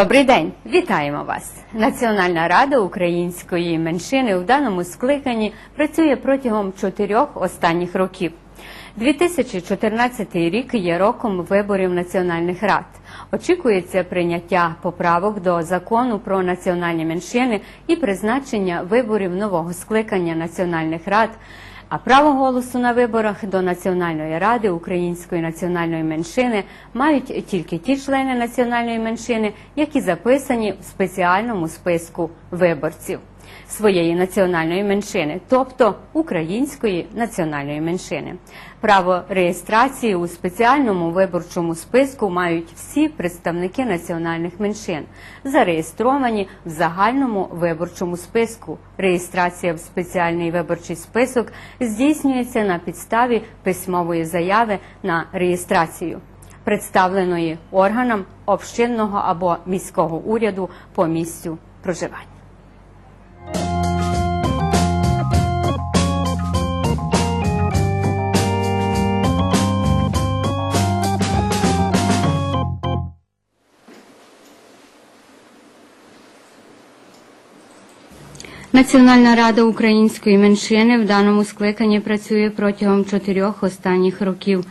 Добрий день, вітаємо вас. Національна рада української меншини в даному скликанні працює протягом чотирьох останніх років. 2014 рік є роком виборів національних рад. Очікується прийняття поправок до закону про національні меншини і призначення виборів нового скликання національних рад. А право голосу на виборах до Національної ради української національної меншини мають тільки ті члени національної меншини, які записані в спеціальному списку виборців своєї національної меншини, тобто української національної меншини. Право реєстрації у спеціальному виборчому списку мають всі представники національних меншин, зареєстровані в загальному виборчому списку. Реєстрація в спеціальний виборчий список здійснюється на підставі письмової заяви на реєстрацію, представленої органам общинного або міського уряду по місцю проживання. Національна рада української меншини в даному скликанні працює протягом чотирьох останніх років.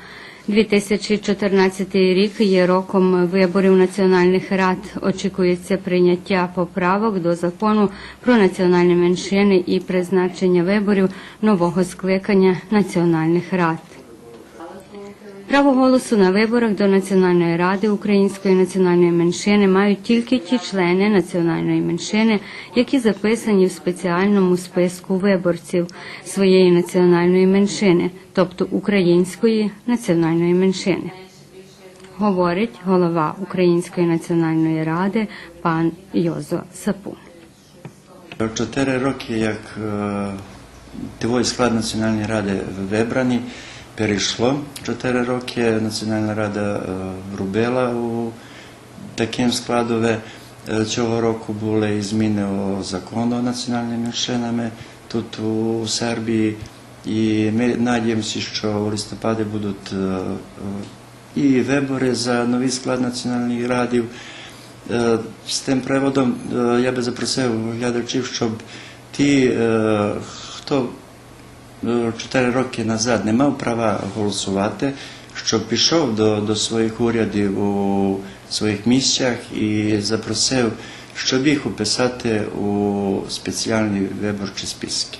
2014 рік є роком виборів національних рад. Очікується прийняття поправок до закону про національні меншини і призначення виборів нового скликання національних рад. Право голосу на виборах до Національної ради Української національної меншини мають тільки ті члени національної меншини, які записані в спеціальному списку виборців своєї національної меншини, тобто української національної меншини. Говорить голова Української національної ради пан Йозо Сапун. Чотири роки, як е, склад Національної ради вибраний, перейшло. Чотири роки Національна рада е, робила у таким складове. Е, Цього року були зміни у закону національними меншинами тут у Сербії. І ми надіємося, що у листопаді будуть е, і вибори за новий склад Національної ради. Е, З тим приводом я би запросив глядачів, щоб ті, хто е, чотири роки назад не мав права голосувати, щоб пішов до, до своїх урядів у своїх місцях і запросив, щоб їх уписати у спеціальні виборчі списки.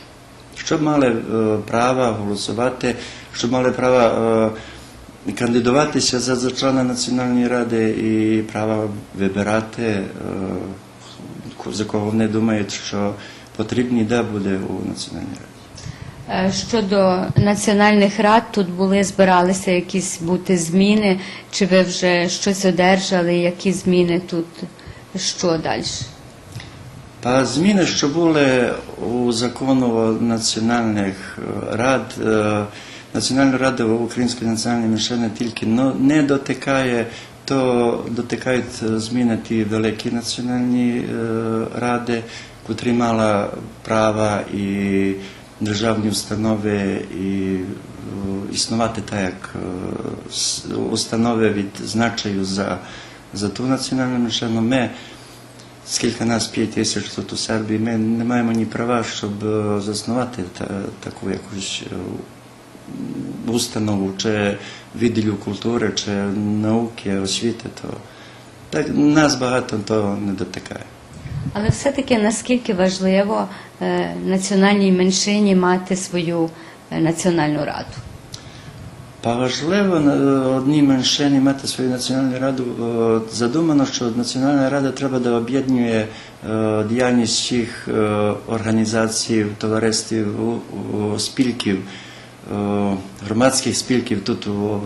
Щоб мали е, право голосувати, щоб мали право е, кандидуватися за, за члена Національної ради і право вибирати, е, за кого вони думають, що потрібні де буде у Національній раді. Е, Щодо національних рад, тут були збиралися якісь бути зміни. Чи ви вже щось одержали? Які зміни тут? Що далі? Зміни, що були у закону національних е, рад, е, Національна рада Української національної меншини тільки ну, не дотикає, то дотикають зміни ті великі національні ради, котрі мали права і державні установи і е, існувати так, як е, установи від значаю за, за ту національну меншину. Ми Скільки нас 5 тисяч тут у Сербії, ми не маємо ні права, щоб е, заснувати та, таку якусь установу, чи відділу культури, чи науки, освіти, то так нас багато то не дотикає. Але все-таки наскільки важливо е, національній меншині мати свою е, національну раду? Важливо одній меншині мати свою національну раду. Е, Задумано, що Національна рада треба да об'єднує е, діяльність всіх е, організацій, товариств, спілків, е, громадських спілків тут у,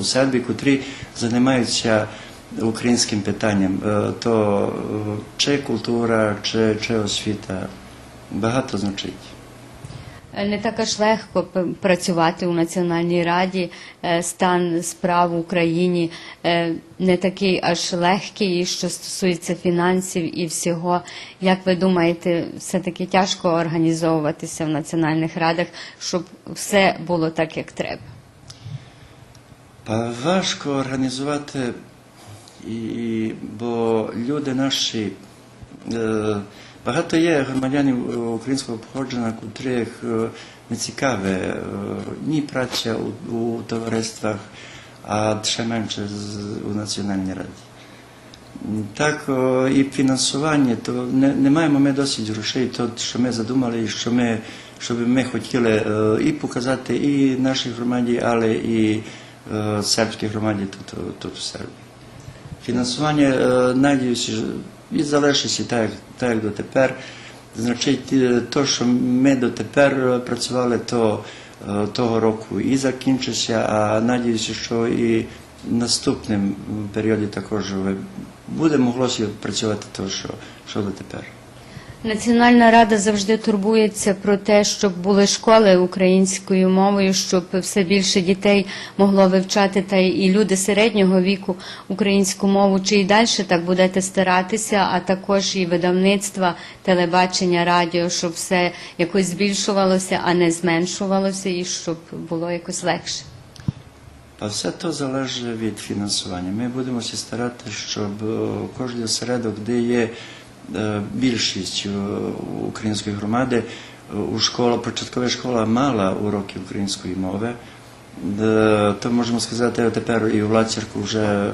у Сербії, котрі займаються українським питанням. Е, То е, чи культура, чи, чи освіта багато значить. Не так аж легко працювати у Національній раді. Е, Стан справ в Україні не такий аж легкий, що стосується фінансів і всього. Як ви думаєте, все-таки тяжко організовуватися в національних радах, щоб все було так, як треба? Важко організувати І, бо люди наші, е, багато є громадянів е, українського походження, котрих е, не цікаве ні праця у, у товариствах, а ще менше у Національній раді. Так, і фінансування, то не, не маємо ми досить грошей, то, що ми задумали, що ми, що ми хотіли і показати і нашій громаді, але і сербській громаді тут, тут в Сербії. Фінансування, е, надіюся, і залишиться так, так як дотепер. Значить, е, то, що ми дотепер е, працювали, то того року і закінчиться, а надіюся, що і наступним періоді також буде моглося працювати то, що, що дотепер. Національна рада завжди турбується про те, щоб були школи українською мовою, щоб все більше дітей могло вивчати та і люди середнього віку українську мову. Чи і далі так будете старатися, а також і видавництва, телебачення, радіо, щоб все якось збільшувалося, а не зменшувалося, і щоб було якось легше. А все то залежить від фінансування. Ми будемо всі старати, щоб е, кожен осередок, де є більшість е, української громади, е, у школа, початкова школа мала уроки української мови. Е, То можемо сказати, тепер і в Лацірку вже е,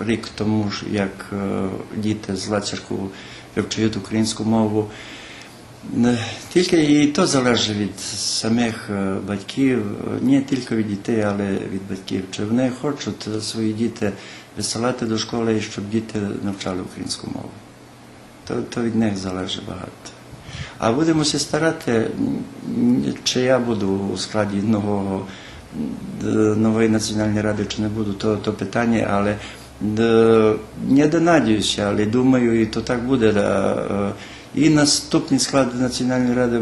рік тому, як е, діти з Лацірку вивчають українську мову. Тільки і то залежить від самих е, батьків, е, не тільки від дітей, але від батьків. Чи вони хочуть е, свої діти висилати до школи, щоб діти навчали українську мову. То, то від них залежить багато. А будемо всі старати, чи я буду у складі нового, нової національної ради, чи не буду, то, то питання, але не донадіюся, але думаю, і то так буде. І наступний склад Національної ради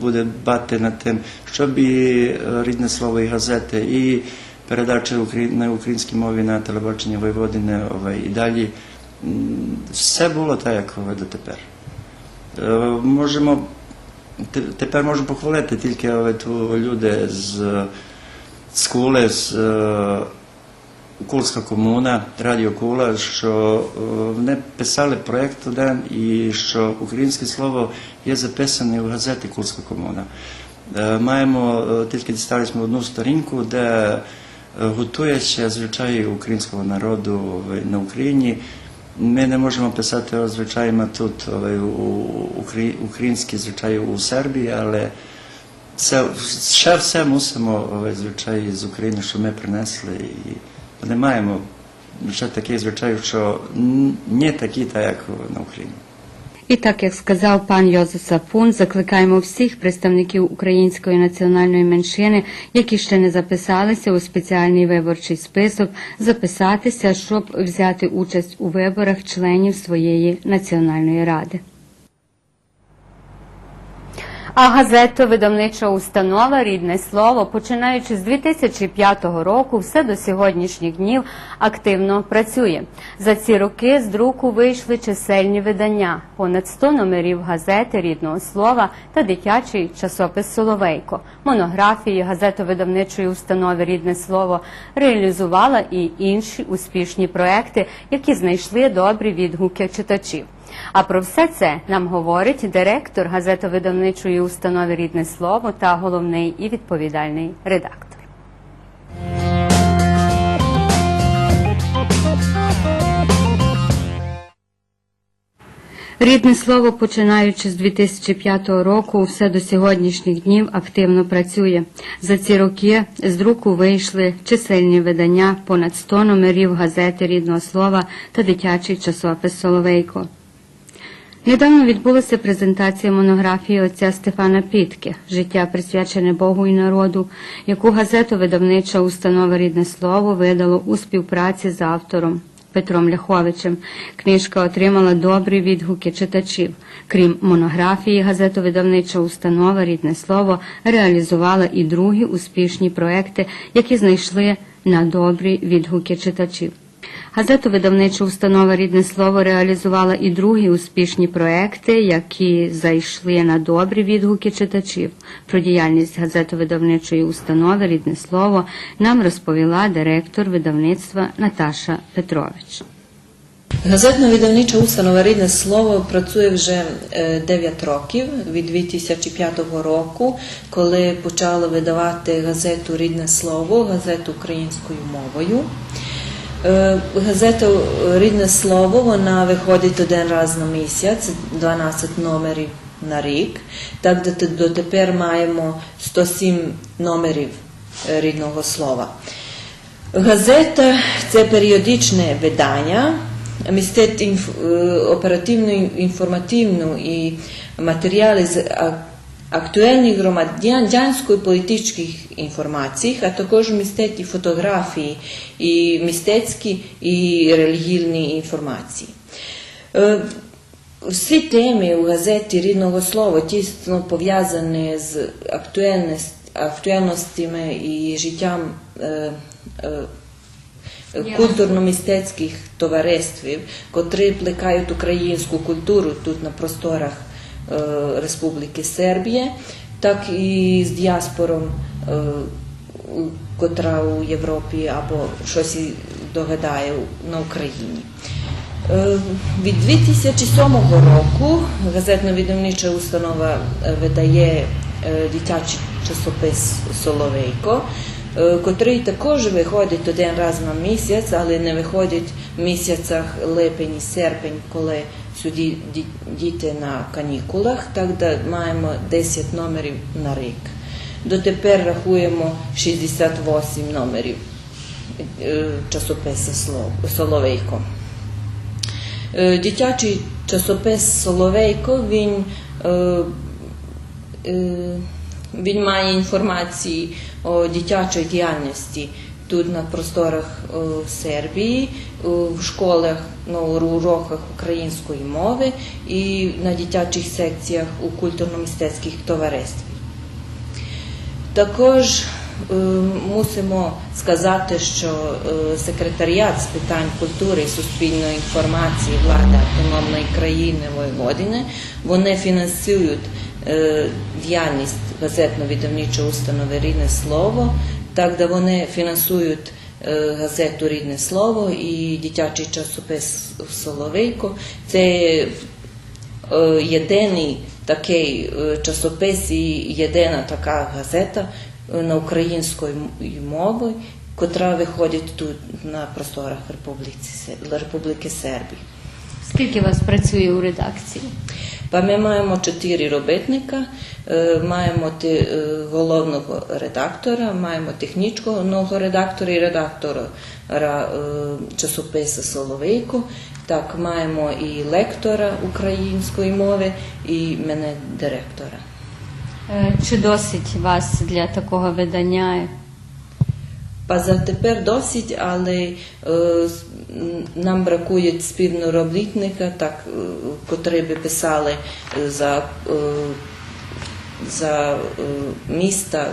буде дбати над тим, щоб і рідне слово, і газети, і передачі на українській мові на телебаченні Воєводини ове, і далі все було так, як ове дотепер. Е, Можемо тепер можемо похвалити тільки люди з, з Кули, з е, Кулська комуна, Радіо Кула, що е, вони писали проєкт один і що українське слово є записане в газеті Кулська комуна. Маємо тільки дістались ми одну сторінку, де готується звичаї українського народу на Україні. Ми не можемо писати о звичаєм тут але українські звичаї у Сербії, але це ще все мусимо звичаї з України, що ми принесли, і не маємо ще таких звичаїв, що не такі, так як на Україні. І так як сказав пан Йозеф Сапун, закликаємо всіх представників української національної меншини, які ще не записалися у спеціальний виборчий список, записатися, щоб взяти участь у виборах членів своєї національної ради. А газето-видавнича установа Рідне слово, починаючи з 2005 року, все до сьогоднішніх днів активно працює. За ці роки з друку вийшли чисельні видання, понад 100 номерів газети рідного слова та дитячий часопис Соловейко. Монографії газето-видавничої установи Рідне слово реалізувала і інші успішні проекти, які знайшли добрі відгуки читачів. А про все це нам говорить директор газетовидавничої установи Рідне слово та головний і відповідальний редактор. Рідне слово, починаючи з 2005 року, все до сьогоднішніх днів активно працює. За ці роки з друку вийшли чисельні видання, понад 100 номерів газети рідного слова та дитячий часопис Соловейко. Недавно відбулася презентація монографії отця Стефана Пітки Життя присвячене Богу і народу, яку газету видавнича установа Рідне слово видало у співпраці з автором Петром Ляховичем. Книжка отримала добрі відгуки читачів. Крім монографії, газетовидавнича установа Рідне слово реалізувала і другі успішні проекти, які знайшли на добрі відгуки читачів. Газетовидавнича установа Рідне слово реалізувала і другі успішні проекти, які зайшли на добрі відгуки читачів. Про діяльність газетовидавничої установи Рідне слово нам розповіла директор видавництва Наташа Петрович. Газетно-видавнича установа Рідне слово працює вже 9 років від 2005 року, коли почали видавати газету Рідне слово, газету українською мовою. Е, Газета Рідне слово вона виходить один раз на місяць, 12 номерів на рік. Так дотепер маємо 107 номерів е, рідного слова. Газета це періодичне видання, містить е, оперативну, інформативну і матеріали з актуальних громадянської політичних інформацій, а також містить фотографії, і мистецькі, і релігійні інформації. Всі теми у газеті рідного слова тісно пов'язані з актуальностями і життям е, е, культурно-мистецьких товариствів, котрі плекають українську культуру тут на просторах Республіки Сербія, так і з діаспором, е, котра у Європі або щось догадає на Україні. Е, Від 2007 року газетно-видавнича установа е, видає е, дитячий часопис Соловейко, е, котрий також виходить один раз на місяць, але не виходить в місяцях липень і серпень, коли сюди діти на канікулах. Так маємо 10 номерів на рік. Дотепер рахуємо 68 номерів е, часописа «Слов- Соловейко. Е, Дитячий часопис Соловейко він, е, він має інформації о дитячій діяльності тут на просторах е, Сербії, е, в школах, на уроках української мови і на дитячих секціях у культурно-мистецьких товариствах. Також е, мусимо сказати, що секретаріат з питань культури і суспільної інформації влади автономної країни Воєводини вони фінансують діяльність газетно-видавничої установи Рідне слово, так де вони фінансують е, газету Рідне слово і дитячий часопис Соловейко. Це е, єдиний такий е, часопис і єдина така газета на українською м- мовою, котра виходить тут на просторах Республіки Сербії. Скільки вас працює у редакції? Па ми маємо чотири робітника, маємо головного редактора, маємо технічного редактора і редактора ра- часопису Соловейко. Так, маємо і лектора української мови, і мене директора. Чи досить вас для такого видання? За досить, але е, нам бракує співробітника, так, е, котрі би писали е, за, е, за е, міста,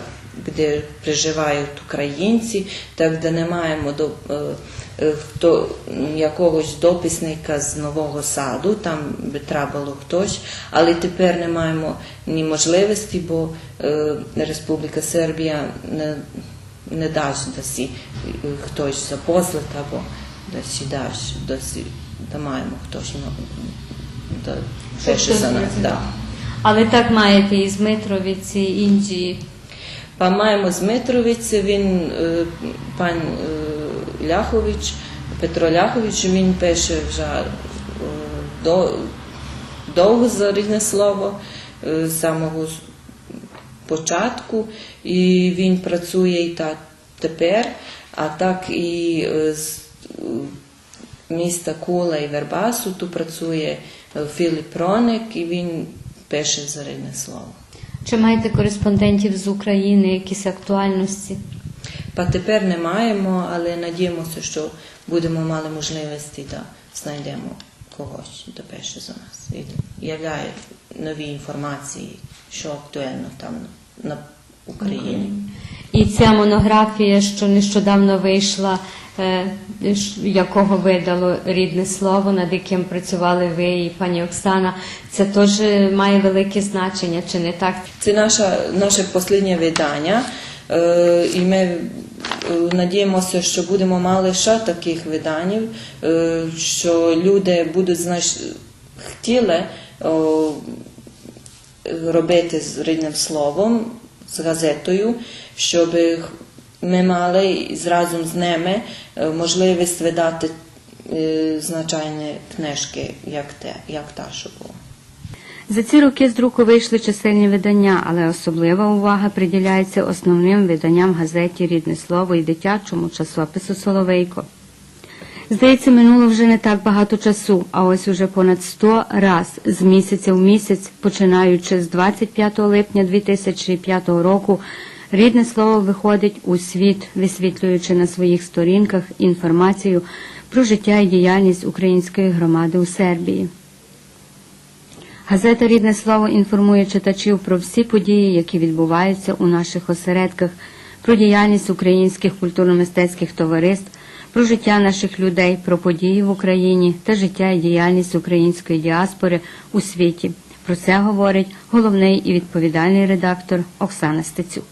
де проживають українці, так де не маємо до, е, хто, якогось дописника з Нового Саду, там би треба було хтось, але тепер не маємо ні можливості, бо е, Республіка Сербія не не дасть да си е, хтось запослати або да си даш, да си да маємо хтось да пише за нас. Да. Але так маєте і з Митровиці, інші. Па маємо з Митровиці, він е, пан е, Ляхович, Петро Ляхович, він пише вже до, довго за рідне слово, е, самого початку, і він працює і так тепер, а так і е, з е, міста Кула і Вербасу тут працює е, Філіп Роник, і він пише за слово. Чи маєте кореспондентів з України, якісь актуальності? Па тепер не маємо, але надіємося, що будемо мали можливості да знайдемо когось, хто пише за нас і являє нові інформації, що актуально там на Україні. І ця монографія, що нещодавно вийшла, е, якого видало рідне слово, над яким працювали ви і пані Оксана, це теж має велике значення, чи не так? Це наша, наше останнє видання, е, і ми е, надіємося, що будемо мали ще таких виданів, що люди будуть знаєш, хотіли робити з рідним словом, з газетою, щоб ми мали разом з ними е, можливість видати е, звичайні книжки, як те, як та, що було. За ці роки з друку вийшли чисельні видання, але особлива увага приділяється основним виданням газеті Рідне слово і дитячому часопису Соловейко. Здається, минуло вже не так багато часу, а ось уже понад 100 раз з місяця в місяць, починаючи з 25 липня 2005 року, рідне слово виходить у світ, висвітлюючи на своїх сторінках інформацію про життя і діяльність української громади у Сербії. Газета Рідне слово інформує читачів про всі події, які відбуваються у наших осередках, про діяльність українських культурно-мистецьких товариств, про життя наших людей, про події в Україні та життя і діяльність української діаспори у світі. Про це говорить головний і відповідальний редактор Оксана Стецюк.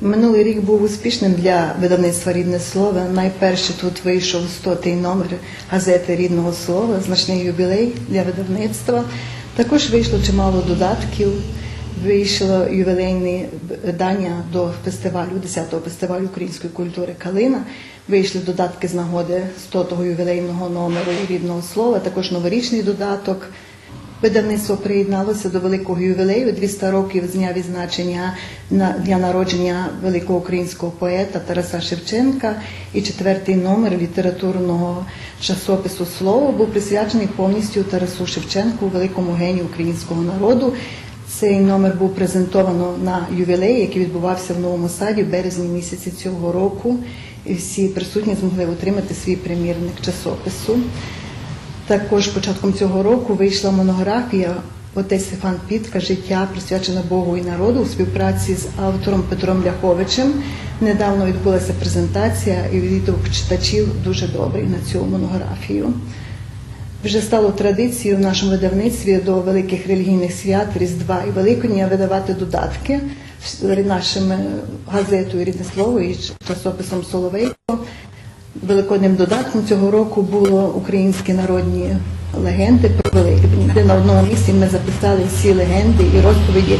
Минулий рік був успішним для видавництва рідне слово. Найперше тут вийшов 100-й номер газети рідного слова, значний юбілей для видавництва. Також вийшло чимало додатків. Вийшло ювілейне видання до фестивалю, 10-го фестивалю української культури Калина. Вийшли додатки з нагоди 100-го ювілейного номеру рідного слова, також новорічний додаток. Видавництво приєдналося до великого ювілею 200 років з дня відзначення на дня народження великого українського поета Тараса Шевченка. І четвертий номер літературного часопису Слово був присвячений повністю Тарасу Шевченку, великому генію українського народу. Цей номер був презентовано на ювілеї, який відбувався в Новому Саді в березні місяці цього року. І всі присутні змогли отримати свій примірник часопису. Також початком цього року вийшла монографія Отець Стефан Пітка Життя присвячена Богу і народу у співпраці з автором Петром Ляховичем. Недавно відбулася презентація і відгук читачів дуже добрий на цю монографію. Вже стало традицією в нашому видавництві до великих релігійних свят Різдва і Великодня видавати додатки нашим газетою Рідне слово і часописом Соловейко. Великодним додатком цього року було українські народні легенди про Великдень, де на одному місці ми записали всі легенди і розповіді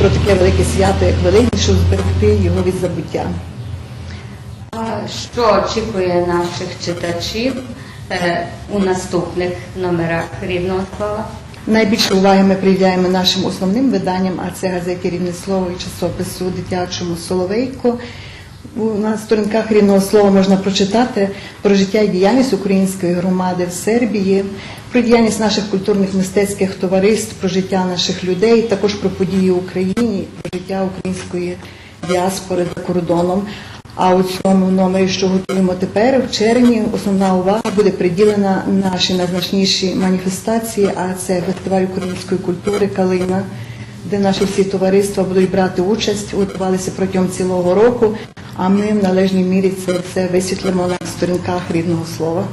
про таке велике свято, як Великдень, щоб зберегти його від забуття. Що очікує наших читачів е, у наступних номерах рідного слова? Найбільше уваги ми приділяємо нашим основним виданням, а це газеті Рівне слово і часопису дитячому Соловейко. У- На сторінках рідного слова можна прочитати про життя і діяльність української громади в Сербії, про діяльність наших культурних мистецьких товариств, про життя наших людей, також про події в Україні, про життя української діаспори за кордоном. А у цьому номері, що готуємо тепер, в червні, основна увага буде приділена нашій найзначнішій маніфестації, а це фестиваль української культури Калина, де наші всі товариства будуть брати участь, готувалися протягом цілого року. А ми в належній мірі це все висвітлимо на сторінках рідного слова.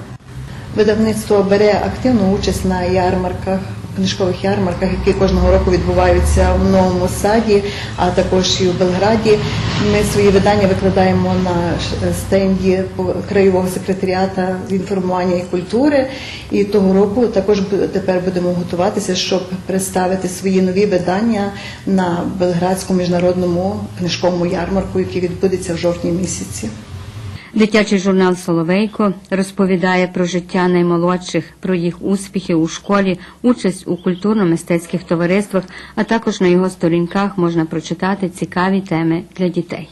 Видавництво бере активну участь на ярмарках, книжкових ярмарках, які кожного року відбуваються в новому саді, а також і в Белграді. Ми свої видання викладаємо на стенді краєвого секретаріата інформування і культури. І того року також тепер будемо готуватися, щоб представити свої нові видання на Белградському міжнародному книжковому ярмарку, який відбудеться в жовтні місяці. Дитячий журнал Соловейко розповідає про життя наймолодших, про їх успіхи у школі, участь у культурно-мистецьких товариствах, а також на його сторінках можна прочитати цікаві теми для дітей.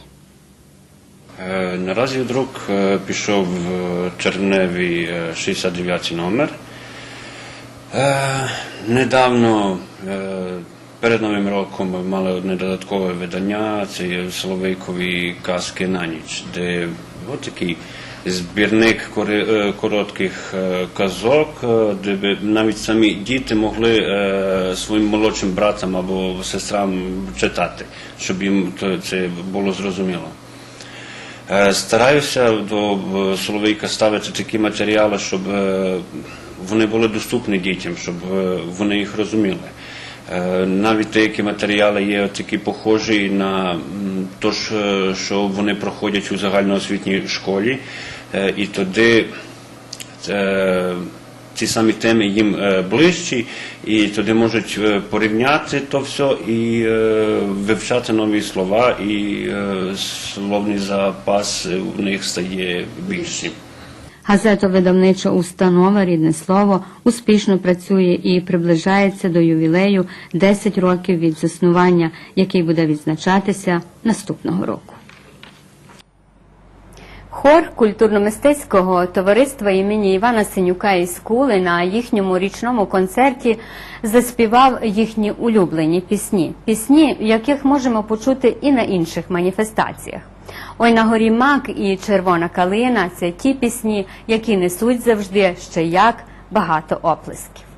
Е, Наразі друк е, пішов в червневий е, 69 номер. Е, Недавно е, перед Новим роком ми мали одне додаткове видання, це Соловейкові казки на ніч, де от такий збірник е, коротких е, казок, е, де навіть самі діти могли своїм молодшим братам або сестрам читати, щоб їм це було зрозуміло. Стараюся до Соловейка ставити такі матеріали, щоб вони були доступні дітям, щоб вони їх розуміли. Е, Навіть деякі матеріали є такі похожі на те, що вони проходять у загальноосвітній школі, Е, і тоді е, ці самі теми їм ближчі, і тоді можуть порівняти то все і вивчати нові слова, і словний запас у них стає більшим. Газетовидавнича установа Рідне слово успішно працює і приближається до ювілею 10 років від заснування, який буде відзначатися наступного року. Хор культурно-мистецького товариства імені Івана Синюка із Кули на їхньому річному концерті заспівав їхні улюблені пісні, пісні, яких можемо почути і на інших маніфестаціях. Ой на горі мак і червона калина це ті пісні, які несуть завжди ще як багато оплесків.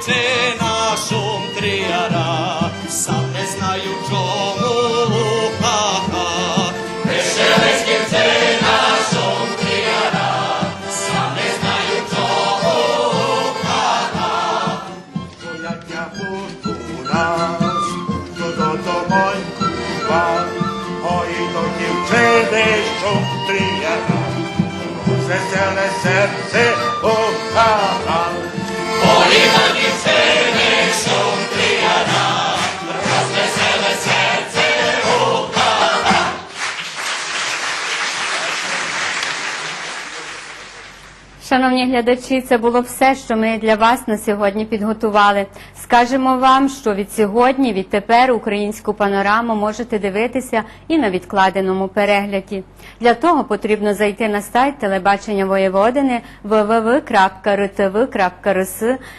Eltzena sumtria Шановні глядачі, це було все, що ми для вас на сьогодні підготували. Скажемо вам, що від сьогодні, відтепер українську панораму можете дивитися і на відкладеному перегляді. Для того потрібно зайти на сайт телебачення Воєводини www.rtv.rs,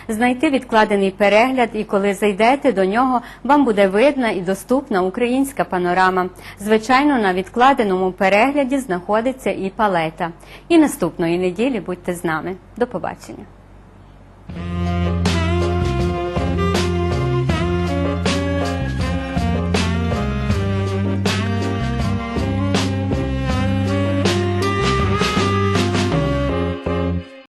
знайти відкладений перегляд, і коли зайдете до нього, вам буде видна і доступна українська панорама. Звичайно, на відкладеному перегляді знаходиться і палета. І наступної неділі будьте з нами. До побачення.